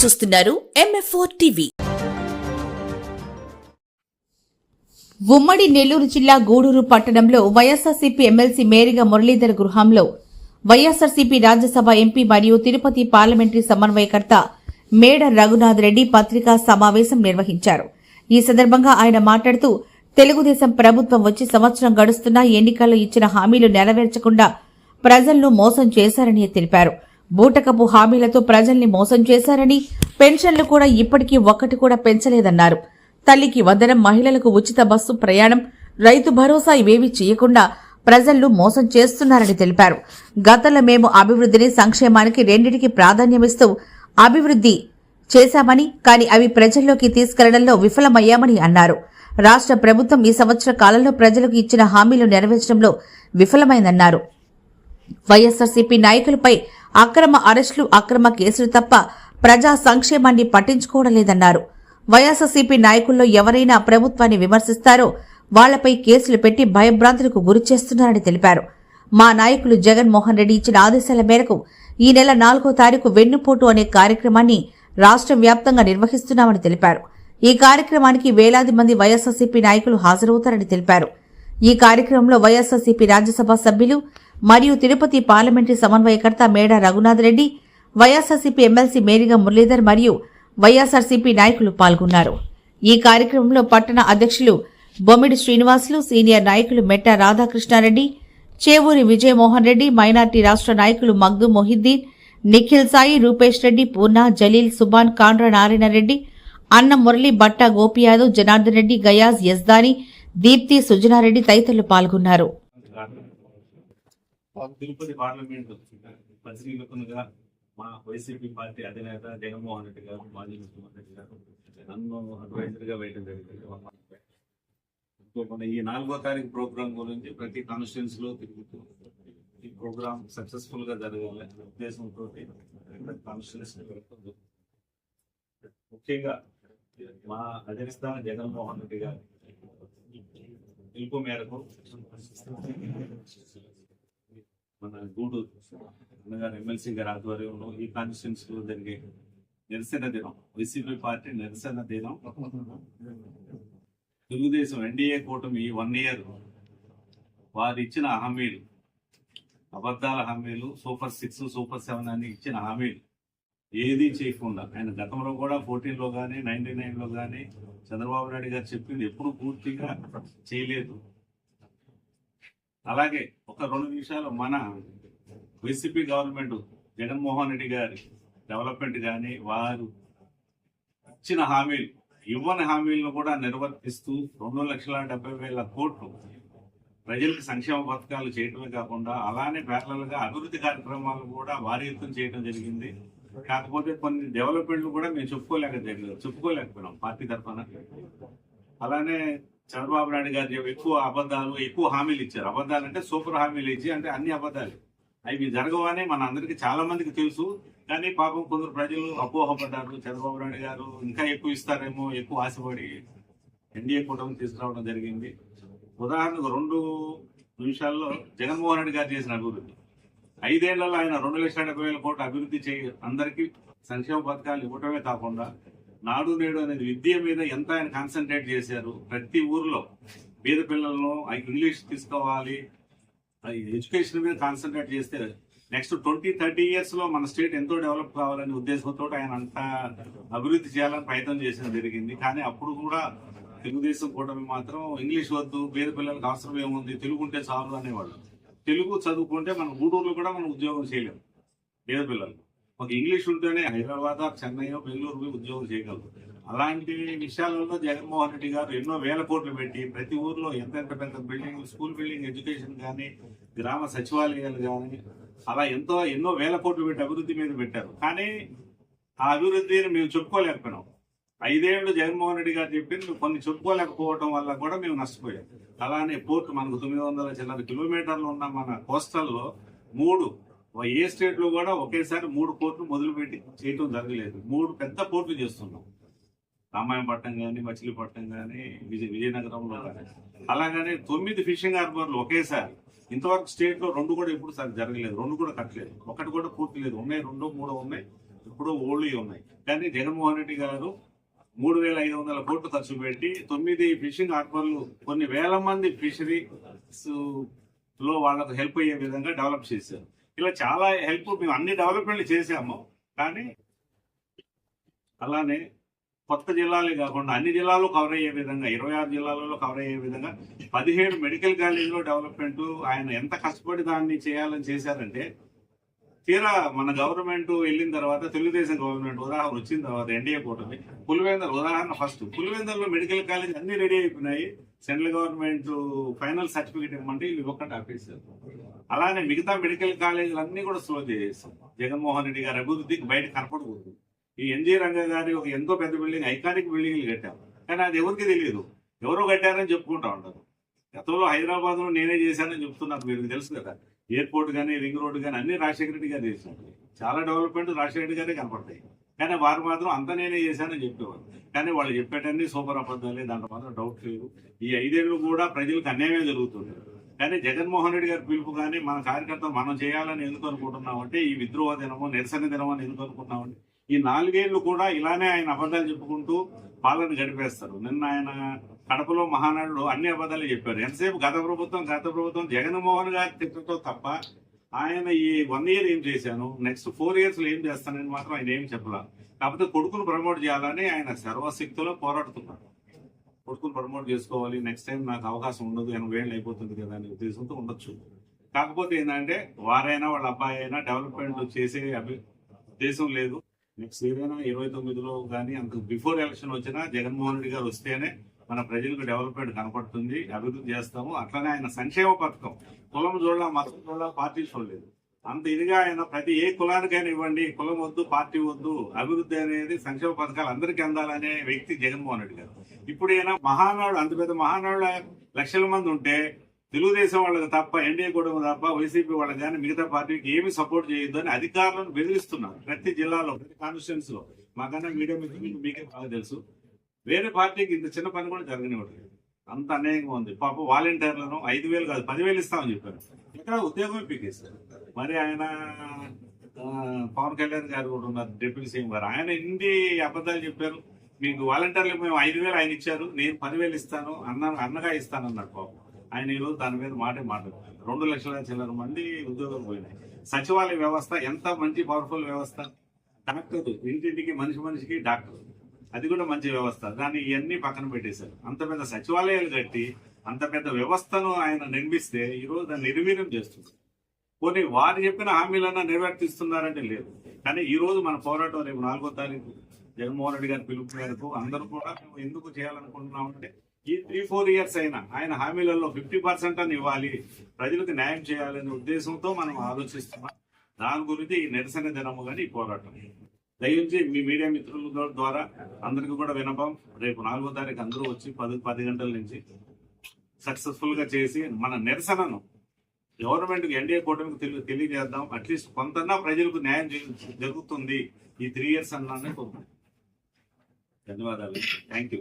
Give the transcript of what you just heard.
చూస్తున్నారు ఎంఎఫ్ఓ టీవీ ఉమ్మడి నెల్లూరు జిల్లా గూడూరు పట్టణంలో వైఎస్ఆర్సీపీ ఎమ్మెల్సీ మేరిగా మురళీధర్ గృహంలో వైఎస్ఆర్సీపీ రాజ్యసభ ఎంపీ మరియు తిరుపతి పార్లమెంటరీ సమన్వయకర్త మేడ రఘునాథ్ రెడ్డి పత్రికా సమావేశం నిర్వహించారు. ఈ సందర్భంగా ఆయన మాట్లాడుతూ తెలుగుదేశం ప్రభుత్వం వచ్చి సంవత్సరం గడుస్తున్నా ఎన్నికల్లో ఇచ్చిన హామీలు నెరవేర్చకుండా ప్రజలను మోసం చేశారని తెలిపారు. బూటకపు హామీలతో ప్రజల్ని మోసం చేశారని పెన్షన్లు కూడా ఇప్పటికీ ఒక్కటి కూడా పెంచలేదన్నారు. తల్లికి వందనం మహిళలకు ఉచిత బస్సు ప్రయాణం రైతు భరోసా ఇవేవి చేయకుండా ప్రజలను మోసం చేస్తున్నారని తెలిపారు. గతంలో మేము అభివృద్ధిని సంక్షేమానికి రెండింటికి ప్రాధాన్యమిస్తూ అభివృద్ధి చేశామని కానీ అవి ప్రజల్లోకి తీసుకెళ్ళడంలో విఫలమయ్యామని అన్నారు. రాష్ట్ర ప్రభుత్వం ఈ సంవత్సర కాలంలో ప్రజలకు ఇచ్చిన హామీలు నెరవేర్చడంలో విఫలమైందన్నారు. వైఎస్ఆర్సీపీ నాయకులపై అక్రమ అరెస్టులు అక్రమ కేసులు తప్ప ప్రజా సంక్షేమాన్ని పట్టించుకోవడం లేదన్నారు. వైఎస్ఆర్సీపీ నాయకుల్లో ఎవరైనా ప్రభుత్వాన్ని విమర్శిస్తారో వాళ్ళపై కేసులు పెట్టి భయభ్రాంతులకు గురి చేస్తున్నారని తెలిపారు. మా నాయకులు జగన్మోహన్ రెడ్డి ఇచ్చిన ఆదేశాల మేరకు ఈ నెల నాలుగో తారీఖు వెన్నుపోటు అనే కార్యక్రమాన్ని రాష్ట్ర వ్యాప్తంగా నిర్వహిస్తున్నామని తెలిపారు. ఈ కార్యక్రమానికి వేలాది మంది వైఎస్ఆర్సీపీ నాయకులు హాజరవుతారని తెలిపారు. ఈ కార్యక్రమంలో వైఎస్ఆర్సీపీ రాజ్యసభ సభ్యులు మరియు తిరుపతి పార్లమెంటరీ సమన్వయకర్త మేడ రఘునాథ్ రెడ్డి వైఎస్ఆర్సీపీ ఎమ్మెల్సీ మేరిగా మురళీధర్ మరియు వైఎస్ఆర్సీపీ నాయకులు పాల్గొన్నారు. ఈ కార్యక్రమంలో పట్టణ అధ్యక్షులు బొమ్మిడి శ్రీనివాసులు సీనియర్ నాయకులు మెట్ట రాధాకృష్ణారెడ్డి చేవూరి విజయమోహన్ రెడ్డి మైనార్టీ రాష్ట్ర నాయకులు మగ్గు మొహిద్దీన్ నిఖిల్ సాయి రూపేష్ రెడ్డి పూర్ణ జలీల్ సుబాన్ కాండ్ర నారాయణ రెడ్డి అన్న మురళి బట్ట గోపియాదవ్ జనార్దన్ రెడ్డి గయాజ్ యజ్దాని దీప్తి సుజనారెడ్డి తదితరులు పాల్గొన్నారు. తిరుపతి పార్లమెంట్ పరిశీలకులుగా మా వైసీపీ పార్టీ అధినేత జగన్మోహన్ రెడ్డి గారు మాజీ ముఖ్యమంత్రి గారు నన్ను అడ్వైజర్గా వేయడం జరిగింది. మన ఈ నాలుగో తారీఖు ప్రోగ్రామ్ గురించి ప్రతి కాన్స్టిట్యూన్స్లో తిరుగుతూ ఈ ప్రోగ్రామ్ సక్సెస్ఫుల్గా జరగాలి అనే ఉద్దేశంతో ప్రతి కాన్స్టిట్యూన్స్ ముఖ్యంగా మా అధినేత జగన్మోహన్ రెడ్డి గారు పిలుపు మేరకు మన గూడూరు అన్నగారు ఎమ్మెల్సీ గారి ఆధ్వర్యంలో ఈ కాన్స్టిట్యూన్స్లో జరిగే నిరసన దినం వైసీపీ పార్టీ నిరసన దినం. తెలుగుదేశం ఎన్డీఏ కూటమి వన్ ఇయర్ వారు ఇచ్చిన హామీలు అబద్ధాల హామీలు సూపర్ సిక్స్ సూపర్ సెవెన్ అని ఇచ్చిన హామీలు ఏది చేయకుండా ఆయన గతంలో కూడా ఫోర్టీన్లో కానీ నైన్టీ నైన్లో కానీ చంద్రబాబు నాయుడు గారు చెప్పింది ఎప్పుడు పూర్తిగా చేయలేదు. అలాగే ఒక రెండు నిమిషాలు మన వైసీపీ గవర్నమెంట్ జగన్మోహన్ రెడ్డి గారి డెవలప్మెంట్ కానీ వారు ఇచ్చిన హామీలు ఇవ్వని హామీలను కూడా నిర్వర్తిస్తూ రెండు లక్షల డెబ్బై వేల కోట్లు ప్రజలకు సంక్షేమ పథకాలు చేయటమే కాకుండా అలానే parallel అభివృద్ధి కార్యక్రమాలు కూడా భారీ ఎత్తున చేయడం జరిగింది. కాకపోతే కొన్ని డెవలప్మెంట్లు కూడా మేము చెప్పుకోలేక జరిగింది. చెప్పుకోలేకపోయినాం పార్టీ తరఫున. అలానే చంద్రబాబు నాయుడు గారు ఎక్కువ అబద్ధాలు ఎక్కువ హామీలు ఇచ్చారు. అబద్ధాలు అంటే సూపర్ హామీలు ఇచ్చి అంటే అన్ని అబద్ధాలు. అవి జరగవని మన అందరికి చాలా మందికి తెలుసు. కానీ పాపం కొందరు ప్రజలు అపోహపడ్డారు. చంద్రబాబు నాయుడు గారు ఇంకా ఎక్కువ ఇస్తారేమో ఎక్కువ ఆశపడి ఎన్డీఏ కూటమి తీసుకురావడం జరిగింది. ఉదాహరణకు రెండు నిమిషాల్లో జగన్మోహన్ రెడ్డి గారు చేసిన అభివృద్ధి. ఐదేళ్ళలో ఆయన రెండు లక్షల డెబ్బై వేల కోట్లు అభివృద్ధి చేయ అందరికీ సంక్షేమ పథకాలు ఇవ్వటమే కాకుండా నాడు నేడు అనేది విద్య మీద ఎంత ఆయన కాన్సన్ట్రేట్ చేశారు ప్రతి ఊర్లో పేద పిల్లలను ఇంగ్లీష్ తీసుకోవాలి ఎడ్యుకేషన్ మీద కాన్సన్ట్రేట్ చేస్తే నెక్స్ట్ ట్వంటీ థర్టీ ఇయర్స్లో మన స్టేట్ ఎంతో డెవలప్ కావాలనే ఉద్దేశంతో ఆయన అంత అభివృద్ధి చేయాలని ప్రయత్నం చేసిన జరిగింది. కానీ అప్పుడు కూడా తెలుగుదేశం కూటమి మాత్రం ఇంగ్లీష్ వద్దు పేద పిల్లలకు అవసరం ఏముంది తెలుగు ఉంటే చాలు అనేవాళ్ళు. తెలుగు చదువుకుంటే మనం గూడూరులో కూడా మనం ఉద్యోగం చేయలేము పేద పిల్లలు. ఒక ఇంగ్లీష్ ఉంటేనే హైదరాబాద్ చెన్నై బెంగళూరు పోయి ఉద్యోగం చేయగలరు అలాంటి విషయాలలో జగన్మోహన్ రెడ్డి గారు ఎన్నో వేల కోట్లు పెట్టి ప్రతి ఊర్లో ఎంతెంత పెద్ద బిల్డింగ్ స్కూల్ బిల్డింగ్ ఎడ్యుకేషన్ కానీ గ్రామ సచివాలయాలు కానీ అలా ఎంతో ఎన్నో వేల కోట్లు పెట్టి అభివృద్ధి మీద పెట్టారు. కానీ ఆ అభివృద్ధిని మేము చెప్పుకోలేకపోయినాం. ఐదేళ్ళు జగన్మోహన్ రెడ్డి గారు చెప్పింది కొన్ని చెప్పుకోలేకపోవడం వల్ల కూడా మేము నష్టపోయాం. అలానే పోర్టు మనకు తొమ్మిది వందల చిల్లర కిలోమీటర్లు ఉన్న మన కోస్టల్లో మూడు ఏ స్టేట్లో కూడా ఒకేసారి మూడు పోర్టులు మొదలుపెట్టి చేయటం జరగలేదు. మూడు పెద్ద పోర్టులు చేస్తున్నాం. రామాయణపట్నం కానీ మచిలీపట్నం కానీ విజయ విజయనగరంలో కానీ అలాగనే తొమ్మిది ఫిషింగ్ హార్బర్లు ఒకేసారి. ఇంతవరకు స్టేట్లో రెండు కూడా ఎప్పుడు సరి జరగలేదు. రెండు కూడా కట్టలేదు. ఒకటి కూడా పూర్తి లేదు. ఉన్నాయి రెండు మూడో ఉన్నాయి. ఎప్పుడో ఓల్డ్ ఉన్నాయి. కానీ జగన్మోహన్ రెడ్డి గారు మూడు వేల ఐదు వందల కోట్లు ఖర్చు పెట్టి తొమ్మిది ఫిషింగ్ హార్బర్లు కొన్ని వేల మంది ఫిషరీస్లో వాళ్ళకు హెల్ప్ అయ్యే విధంగా డెవలప్ చేశారు. ఇలా చాలా హెల్ప్ మేము అన్ని డెవలప్మెంట్లు చేశాము కానీ అలానే కొత్త జిల్లాలే కాకుండా అన్ని జిల్లాలు కవర్ అయ్యే విధంగా ఇరవై ఆరు జిల్లాలలో కవర్ అయ్యే విధంగా పదిహేడు మెడికల్ కాలేజీలో డెవలప్మెంట్ ఆయన ఎంత కష్టపడి దాన్ని చేయాలని చేశారంటే తీరా మన గవర్నమెంట్ వెళ్ళిన తర్వాత తెలుగుదేశం గవర్నమెంట్ ఉదాహరణ వచ్చిన తర్వాత ఎన్డీఏ కూటమి పులివెందర్ ఉదాహరణ ఫస్ట్ పులివెందర్లో మెడికల్ కాలేజ్ అన్ని రెడీ అయిపోయినాయి. సెంట్రల్ గవర్నమెంట్ ఫైనల్ సర్టిఫికేట్ ఇవ్వమంటే వీళ్ళు ఒక్కటి ఆపేసారు అలానే మిగతా మెడికల్ కాలేజీలు అన్ని కూడా స్లో చేసేసాం. జగన్మోహన్ రెడ్డి గారి అభివృద్ధికి బయట కనపడకూడదు. ఈ ఎన్జీ రంగ గారి ఒక ఎంతో పెద్ద బిల్డింగ్ ఐకానిక్ బిల్డింగ్లు కట్టారు కానీ అది ఎవరికి తెలియదు. ఎవరో కట్టారని చెప్పుకుంటా ఉంటారు. గతంలో హైదరాబాద్లో నేనే చేశానని చెప్తున్నారు మీకు తెలుసు కదా. ఎయిర్పోర్ట్ కానీ రింగ్ రోడ్ కానీ అన్ని రాజశేఖర రెడ్డి గారు చేశారు. చాలా డెవలప్మెంట్ రాజశేఖర రెడ్డి గారే కనపడతాయి. కానీ వారు మాత్రం అంత నేనే చేశానని చెప్పేవారు. కానీ వాళ్ళు చెప్పేటన్ని సూపర్ అబద్ధాలే దాంట్లో మాత్రం డౌట్ లేదు. ఈ ఐదేళ్ళు కూడా ప్రజలకు అన్యాయమే జరుగుతుంది. కానీ జగన్మోహన్ రెడ్డి గారి పిలుపు కానీ మన కార్యకర్తలు మనం చేయాలని ఎందుకు అనుకుంటున్నామంటే ఈ విద్రోహ దినము నిరసన దినం అని ఎందుకు అనుకుంటున్నామంటే ఈ నాలుగేళ్ళు కూడా ఇలానే ఆయన అబద్ధాలు చెప్పుకుంటూ పాలన గడిపేస్తారు. నిన్న ఆయన కడపలో మహానాడులో అన్ని అబద్ధాలు చెప్పారు. ఎంతసేపు గత ప్రభుత్వం గత ప్రభుత్వం జగన్మోహన్ గారి తిట్టతో తప్ప ఆయన ఈ వన్ ఇయర్ ఏం చేశాను నెక్స్ట్ ఫోర్ ఇయర్స్లో ఏం చేస్తానని మాత్రం ఆయన ఏం చెప్పలా. కాకపోతే కొడుకును ప్రమోట్ చేయాలని ఆయన సర్వశక్తిలో పోరాడుతున్నారు కొడుకును ప్రమోట్ చేసుకోవాలి నెక్స్ట్ టైం నాకు అవకాశం ఉండదు ఎనభై వేళ్ళు అయిపోతుంది కదా అనే ఉద్దేశంతో ఉండొచ్చు. కాకపోతే ఏంటంటే వారైనా వాళ్ళ అబ్బాయి అయినా డెవలప్మెంట్ చేసే అభి ఉద్దేశం లేదు. నెక్స్ట్ ఏదైనా ఇరవై తొమ్మిదిలో కానీ అంత బిఫోర్ ఎలక్షన్ వచ్చినా జగన్మోహన్ రెడ్డి గారు వస్తేనే మన ప్రజలకు డెవలప్మెంట్ కనపడుతుంది అభివృద్ధి చేస్తాము. అట్లనే ఆయన సంక్షేమ పథకం. కులం చూడాల మతం చూడాల పార్టీ చూడలేదు. అంత ఇదిగా ఆయన ప్రతి ఏ కులానికైనా ఇవ్వండి కులం వద్దు పార్టీ వద్దు అభివృద్ధి అనేది సంక్షేమ పథకాలు అందరికీ అందాలనే వ్యక్తి జగన్మోహన్ రెడ్డి గారు. ఇప్పుడు ఈయన మహానాడు అంత పెద్ద మహానాడు లక్షల మంది ఉంటే తెలుగుదేశం వాళ్ళకి తప్ప ఎన్డీఏ కూడా తప్ప వైసీపీ వాళ్ళకి కానీ మిగతా పార్టీకి ఏమి సపోర్ట్ చేయొద్దు అని అధికారులను బెదిరిస్తున్నారు ప్రతి జిల్లాలో ప్రతి కాన్స్టిట్యున్సీలో మాకన్నా మీడియా మీకే బాగా తెలుసు. వేరే పార్టీకి ఇంత చిన్న పని కూడా జరగనివ్వట్లేదు. అంత అన్యాయంగా ఉంది. పాప వాలంటీర్లను ఐదు వేలు కాదు పదివేలు ఇస్తామని చెప్పారు. ఇక్కడ ఉద్యోగం పీకేశారు. మరి ఆయన పవన్ కళ్యాణ్ గారు కూడా ఉన్నారు డిప్యూటీ సీఎం గారు. ఆయన ఇన్ని అబద్ధాలు చెప్పారు. మీకు వాలంటీర్లు మేము ఐదు వేలు ఆయన ఇచ్చారు నేను పదివేలు ఇస్తాను అన్న అన్నగా ఇస్తాను అన్నారు పాపం. ఆయన ఈరోజు దాని మీద మాటే మాట రెండు లక్షల చిల్లర మంది ఉద్యోగాలు పోయినాయి. సచివాలయ వ్యవస్థ ఎంత మంచి పవర్ఫుల్ వ్యవస్థ? డాక్టర్. ఇంటింటికి మనిషి మనిషికి డాక్టర్. అది కూడా మంచి వ్యవస్థ. దాన్ని ఇవన్నీ పక్కన పెట్టేశారు. అంత పెద్ద సచివాలయాలు కట్టి అంత పెద్ద వ్యవస్థను ఆయన నిర్మిస్తే ఈరోజు దాన్ని నిర్వీర్యం చేస్తుంది. కొన్ని వారు చెప్పిన హామీలన్నా నెరవేర్తిస్తున్నారంటే లేదు. కానీ ఈ రోజు మన పోరాటం రేపు నాలుగో తారీఖు. జగన్మోహన్ రెడ్డి గారి పిలుపు మేరకు అందరూ కూడా మేము ఎందుకు చేయాలనుకుంటున్నామంటే ఈ త్రీ ఫోర్ ఇయర్స్ అయినా ఆయన హామీలలో ఫిఫ్టీ పర్సెంట్ అని ఇవ్వాలి. ప్రజలకు న్యాయం చేయాలనే ఉద్దేశంతో మనం ఆలోచిస్తున్నాం. దాని గురించి ఈ నిరసన దినము కానీ ఈ పోరాటం. దయించి మీ మీడియా మిత్రుల ద్వారా అందరికీ కూడా వినపం. రేపు నాలుగో తారీఖు అందరూ వచ్చి పది పది గంటల నుంచి సక్సెస్ఫుల్గా చేసి మన నిరసనను గవర్నమెంట్ ఎన్డీఏ కూటమికి తెలియ తెలియజేద్దాం. అట్లీస్ట్ కొంతన్నా ప్రజలకు న్యాయం జరుగుతుంది. ఈ త్రీ ఇయర్స్ అన్నానే కోరుకుంటున్నాను ధన్యవాదాలు. Thank you